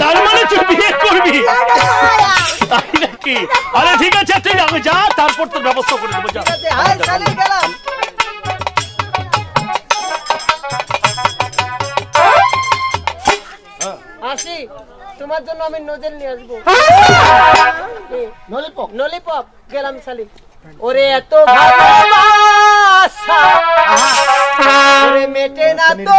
তার মানে তুই বিয়ে করবি তাই নাকি আরে ঠিক আছে তুই আগে যা তারপর তোর ব্যবস্থা করে দেবো যা গেলাম আসি তোমার জন্য আমি নজেল নিয়ে আসব। নলিপক নলিপপ গেলাম শালি ওরে এত ভালোবাসা। ওরে মেটে না তো।